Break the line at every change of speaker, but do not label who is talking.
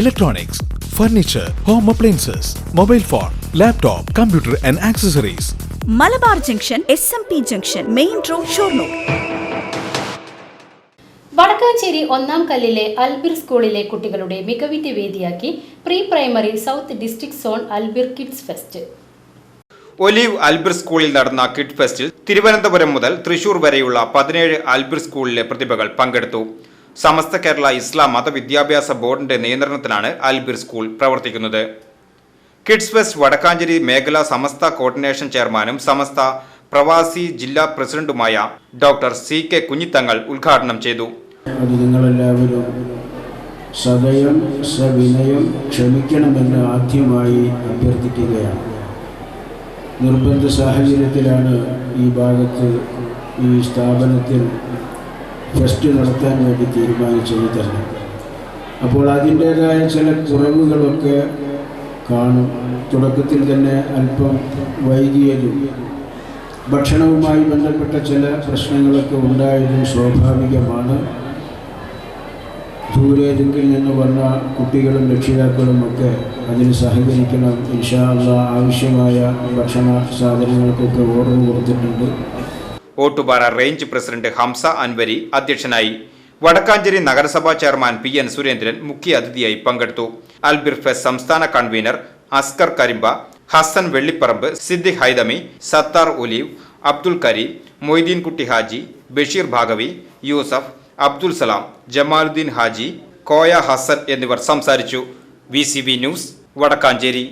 electronics, furniture home appliances mobile phone laptop computer and accessories
Malabar junction S M P junction main road Shoranur.
Vadakkanchery ഒന്നാം കല്ലിലെ അൽബിർ സ്കൂളിലെ കുട്ടികളുടെ മികവിന്റെ വേദിയാക്കി pre primary south district zone Albir kids fest.
Olive Albir സ്കൂളിൽ നടന്ന kid ഫെസ്റ്റിൽ Thiruvananthapuram മുതൽ തൃശൂർ വരെയുള്ള പതിനേഴ് അൽബിർ സ്കൂളിലെ പ്രതിഭകൾ പങ്കെടുത്തു. സമസ്ത കേരള ഇസ്ലാം മതവിദ്യാഭ്യാസ ബോർഡിന്റെ നിയന്ത്രണത്തിലാണ് അൽബിർ സ്കൂൾ പ്രവർത്തിക്കുന്നത്. കിഡ്സ് ഫെസ്റ്റ് വടക്കാഞ്ചേരി മേഖലാ സമസ്ത കോർഡിനേഷൻ ചെയർമാനും സമസ്ത പ്രവാസി ജില്ലാ പ്രസിഡന്റുമായ ഡോക്ടർ സി കെ കുഞ്ഞിത്തങ്ങൾ ഉദ്ഘാടനം ചെയ്തു.
സദയം സവിനയം ക്ഷമിക്കണമെന്ന് ആദ്യമായി അഭ്യർത്ഥിക്കുകയാണ്. നിർബന്ധ സാഹചര്യത്തിലാണ് ഈ ഭാഗത്ത് ഈ സ്ഥാപനത്തിൽ ഫെസ്റ്റ് നടത്താൻ വേണ്ടി തീരുമാനിച്ചത് തന്നെ. അപ്പോൾ അതിന്റേതായ ചില കുറവുകളൊക്കെ കാണും. തുടക്കത്തിൽ തന്നെ അല്പം വൈകിയതും. ഭക്ഷണവുമായി ബന്ധപ്പെട്ട ചില പ്രശ്നങ്ങളൊക്കെ ഉണ്ടായതും സ്വാഭാവികമാണ്. ദൂരേതെങ്കിൽ നിന്ന് വന്ന കുട്ടികളും രക്ഷിതാക്കളും ഒക്കെ അതിന് സഹകരിക്കണം. ഇൻഷാല്ല ആവശ്യമായ ഭക്ഷണ സാധനങ്ങൾക്കൊക്കെ ഓർഡർ കൊടുത്തിട്ടുണ്ട്.
ഓട്ടുപാറ റേഞ്ച് പ്രസിഡന്റ് ഹംസ അൻവരി അധ്യക്ഷനായി. വടക്കാഞ്ചേരി നഗരസഭാ ചെയർമാൻ പി എൻ സുരേന്ദ്രൻ മുഖ്യ അതിഥിയായി പങ്കെടുത്തു. അൽബിർ ഫെസ്റ്റ് സംസ്ഥാന കൺവീനർ അസ്കർ കരിമ്പ ഹസൻ വെള്ളിപ്പറമ്പ് സിദ്ദിഖ് ഹൈദമി സത്താർ ഒലീവ് അബ്ദുൽ കരീം മൊയ്തീൻ കുട്ടി ഹാജി ബഷീർ ഭാഗവി യൂസഫ് അബ്ദുൽ സലാം ജമാലുദ്ദീൻ ഹാജി കോയ ഹസൻ എന്നിവർ സംസാരിച്ചു. V news Vadakkanchery.